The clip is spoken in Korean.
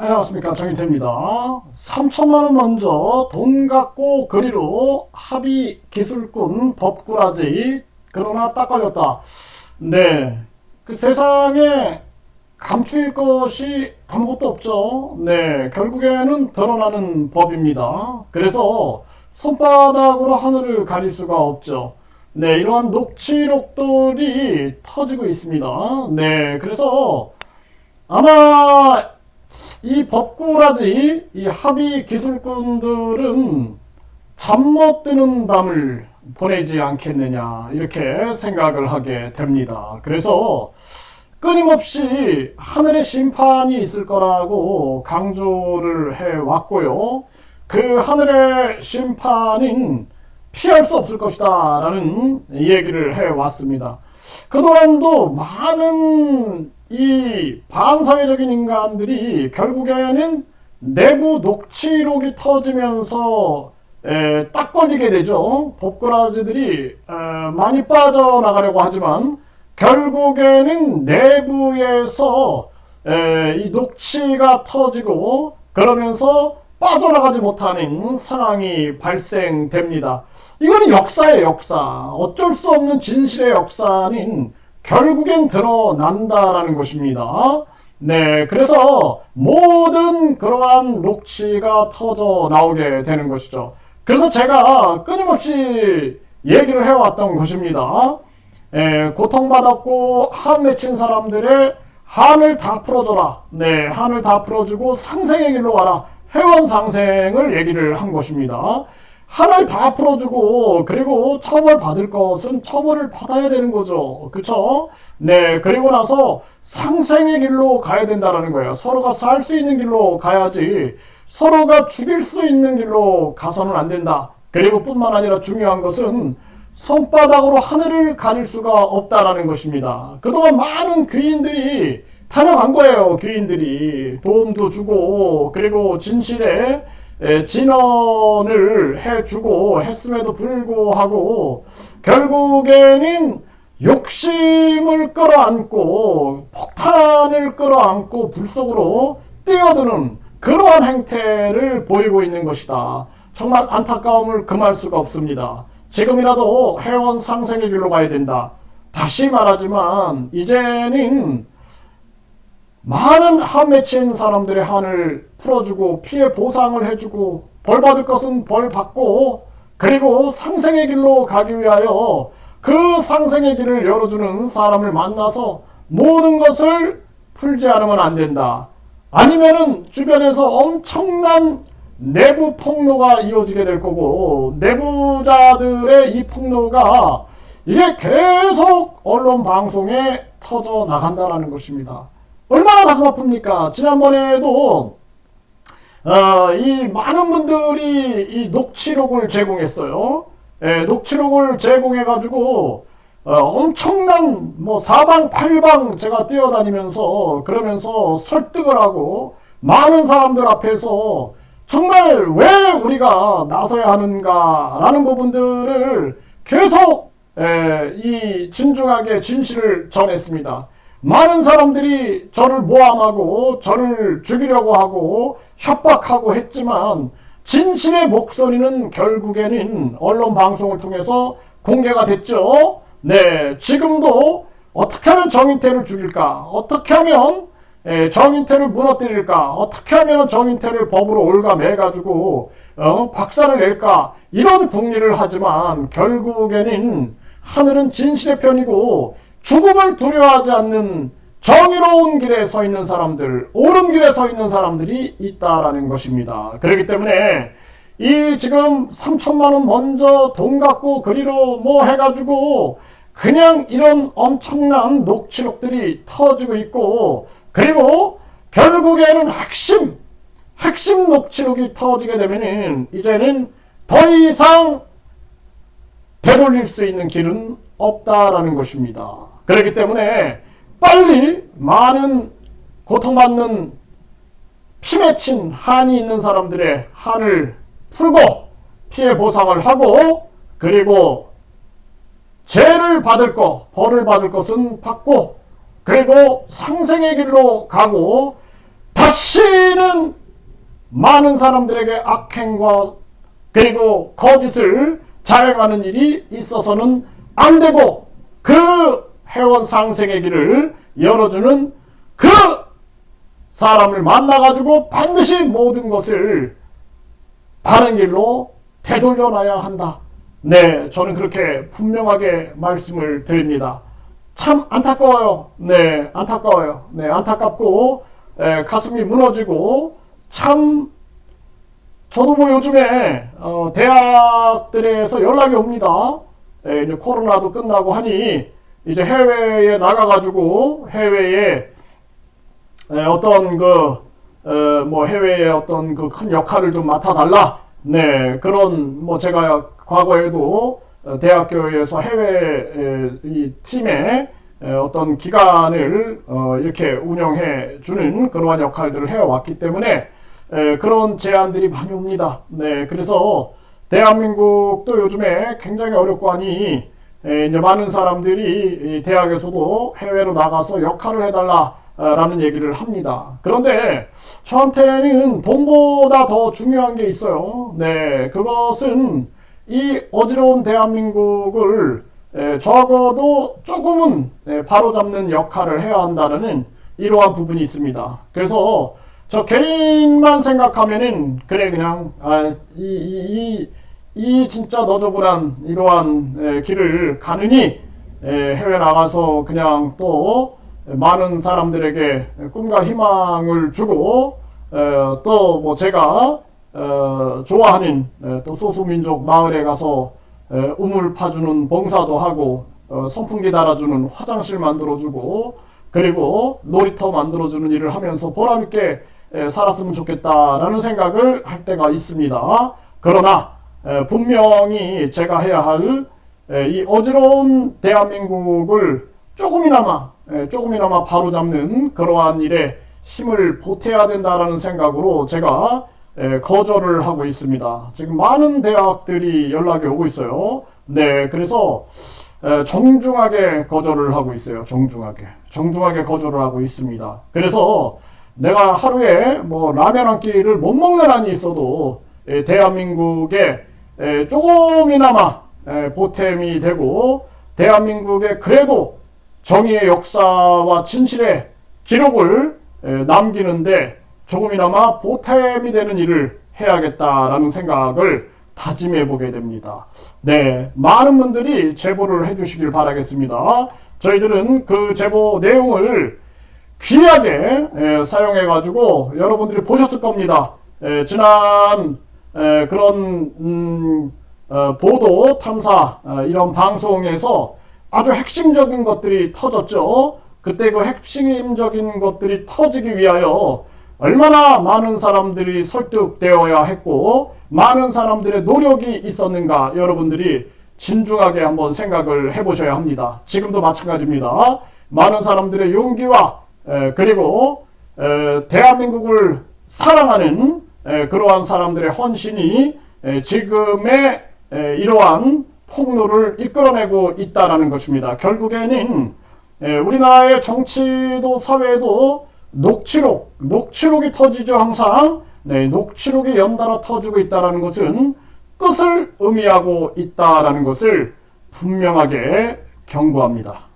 안녕하십니까 정인태입니다. 3천만원 먼저 돈 갖고 그리로 합의 기술꾼 법꾸라지 그러나 딱 걸렸다. 네, 그 세상에 감추일 것이 아무것도 없죠. 네, 결국에는 드러나는 법입니다. 그래서 손바닥으로 하늘을 가릴 수가 없죠. 네, 이러한 녹취록들이 터지고 있습니다. 네, 그래서 아마 이 법꾸라지, 이 합의 기술꾼들은 잠 못 드는 밤을 보내지 않겠느냐, 이렇게 생각을 하게 됩니다. 그래서 끊임없이 하늘의 심판이 있을 거라고 강조를 해 왔고요. 그 하늘의 심판인 피할 수 없을 것이다 라는 얘기를 해 왔습니다. 그동안도 많은 이 반사회적인 인간들이 결국에는 내부 녹취록이 터지면서 에, 딱 걸리게 되죠. 법꾸라지들이 에, 많이 빠져나가려고 하지만 결국에는 내부에서 에, 이 녹취가 터지고 그러면서 빠져나가지 못하는 상황이 발생됩니다. 이거는 역사의 역사. 어쩔 수 없는 진실의 역사는 결국엔 드러난다라는 것입니다. 네, 그래서 모든 그러한 녹취가 터져 나오게 되는 것이죠. 그래서 제가 끊임없이 얘기를 해왔던 것입니다. 에, 고통받았고 한 맺힌 사람들의 한을 다 풀어줘라. 네, 한을 다 풀어주고 상생의 길로 가라. 회원 상생을 얘기를 한 것입니다. 한을 다 풀어주고 그리고 처벌 받을 것은 처벌을 받아야 되는 거죠. 그렇죠? 네, 그리고 나서 상생의 길로 가야 된다라는 거예요. 서로가 살 수 있는 길로 가야지 서로가 죽일 수 있는 길로 가서는 안 된다. 그리고 뿐만 아니라 중요한 것은 손바닥으로 하늘을 가릴 수가 없다라는 것입니다. 그동안 많은 귀인들이 타령한 거예요. 귀인들이 도움도 주고 그리고 진실에 진언을 해주고 했음에도 불구하고 결국에는 욕심을 끌어안고 폭탄을 끌어안고 불 속으로 뛰어드는 그러한 행태를 보이고 있는 것이다. 정말 안타까움을 금할 수가 없습니다. 지금이라도 회원 상생의 길로 가야 된다. 다시 말하지만 이제는 많은 한 맺힌 사람들의 한을 풀어주고 피해 보상을 해주고 벌 받을 것은 벌 받고 그리고 상생의 길로 가기 위하여 그 상생의 길을 열어주는 사람을 만나서 모든 것을 풀지 않으면 안 된다. 아니면은 주변에서 엄청난 내부 폭로가 이어지게 될 거고 내부자들의 이 폭로가 이게 계속 언론 방송에 터져 나간다라는 것입니다. 얼마나 가슴 아픕니까? 지난번에도 어, 이 많은 분들이 이 녹취록을 제공했어요. 예, 녹취록을 제공해가지고 어, 엄청난 뭐 사방팔방 제가 뛰어다니면서 그러면서 설득을 하고 많은 사람들 앞에서 정말 왜 우리가 나서야 하는가라는 부분들을 계속 에, 이 진중하게 진실을 전했습니다. 많은 사람들이 저를 모함하고 저를 죽이려고 하고 협박하고 했지만 진실의 목소리는 결국에는 언론 방송을 통해서 공개가 됐죠. 네, 지금도 어떻게 하면 정인태를 죽일까? 어떻게 하면 정인태를 무너뜨릴까? 어떻게 하면 정인태를 법으로 올가매가지고 어, 박살을 낼까? 이런 궁리를 하지만 결국에는 하늘은 진실의 편이고 죽음을 두려워하지 않는 정의로운 길에 서 있는 사람들, 옳은 길에 서 있는 사람들이 있다라는 것입니다. 그렇기 때문에 이 지금 3천만 원 먼저 돈 갖고 그리로 뭐 해가지고 그냥 이런 엄청난 녹취록들이 터지고 있고 그리고 결국에는 핵심 핵심 녹취록이 터지게 되면은 이제는 더 이상 되돌릴 수 있는 길은 없다라는 것입니다. 그렇기 때문에 빨리 많은 고통받는 피 맺힌 한이 있는 사람들의 한을 풀고 피해 보상을 하고 그리고 죄를 받을 것, 벌을 받을 것은 받고 그리고 상생의 길로 가고 다시는 많은 사람들에게 악행과 그리고 거짓을 자행하는 일이 있어서는 안 되고 그 회원 상생의 길을 열어주는 그 사람을 만나가지고 반드시 모든 것을 바른 길로 되돌려놔야 한다. 네, 저는 그렇게 분명하게 말씀을 드립니다. 참 안타까워요. 네, 안타까워요. 네, 안타깝고 에, 가슴이 무너지고 참 저도 뭐 요즘에 어, 대학들에서 연락이 옵니다. 에, 이제 코로나도 끝나고 하니 이제 해외에 나가가지고 해외에 에, 어떤 그 뭐 해외의 어떤 그 큰 역할을 좀 맡아달라. 네 그런 뭐 제가 과거에도 어, 대학교에서 해외 에, 이 팀에 에, 어떤 기관을 어, 이렇게 운영해 주는 그러한 역할들을 해왔기 때문에 에, 그런 제안들이 많이 옵니다. 네 그래서 대한민국도 요즘에 굉장히 어렵고 하니 에, 이제 많은 사람들이 이 대학에서도 해외로 나가서 역할을 해달라. 라는 얘기를 합니다. 그런데 저한테는 돈보다 더 중요한 게 있어요. 네, 그것은 이 어지러운 대한민국을 에, 적어도 조금은 에, 바로잡는 역할을 해야 한다는 이러한 부분이 있습니다. 그래서 저 개인만 생각하면은 그래 그냥 아, 이, 이, 이, 이 진짜 너저분한 이러한 에, 길을 가느니 에, 해외 나가서 그냥 또 많은 사람들에게 꿈과 희망을 주고 또 뭐 제가 어, 좋아하는 또 소수민족 마을에 가서 우물 파주는 봉사도 하고 어, 선풍기 달아주는 화장실 만들어주고 그리고 놀이터 만들어주는 일을 하면서 보람있게 살았으면 좋겠다라는 생각을 할 때가 있습니다. 그러나 분명히 제가 해야 할 이 어지러운 대한민국을 조금이나마 조금이나마 바로잡는 그러한 일에 힘을 보태야 된다라는 생각으로 제가 거절을 하고 있습니다. 지금 많은 대학들이 연락이 오고 있어요. 네, 그래서 정중하게 거절을 하고 있어요. 정중하게. 정중하게 거절을 하고 있습니다. 그래서 내가 하루에 뭐 라면 한 끼를 못 먹는 한이 있어도 대한민국에 조금이나마 보탬이 되고 대한민국에 그래도 정의의 역사와 진실의 기록을 남기는데 조금이나마 보탬이 되는 일을 해야겠다라는 생각을 다짐해 보게 됩니다. 네, 많은 분들이 제보를 해주시길 바라겠습니다. 저희들은 그 제보 내용을 귀하게 사용해 가지고 여러분들이 보셨을 겁니다. 지난 그런 음, 어, 보도 탐사 어, 이런 방송에서 아주 핵심적인 것들이 터졌죠. 그때 그 핵심적인 것들이 터지기 위하여 얼마나 많은 사람들이 설득되어야 했고 많은 사람들의 노력이 있었는가 여러분들이 진중하게 한번 생각을 해보셔야 합니다. 지금도 마찬가지입니다. 많은 사람들의 용기와 에, 그리고 에, 대한민국을 사랑하는 에, 그러한 사람들의 헌신이 지금의 이러한 폭로를 이끌어내고 있다라는 것입니다. 결국에는 우리나라의 정치도 사회도 녹취록, 녹취록이 터지죠 항상. 네, 녹취록이 연달아 터지고 있다라는 것은 끝을 의미하고 있다라는 것을 분명하게 경고합니다.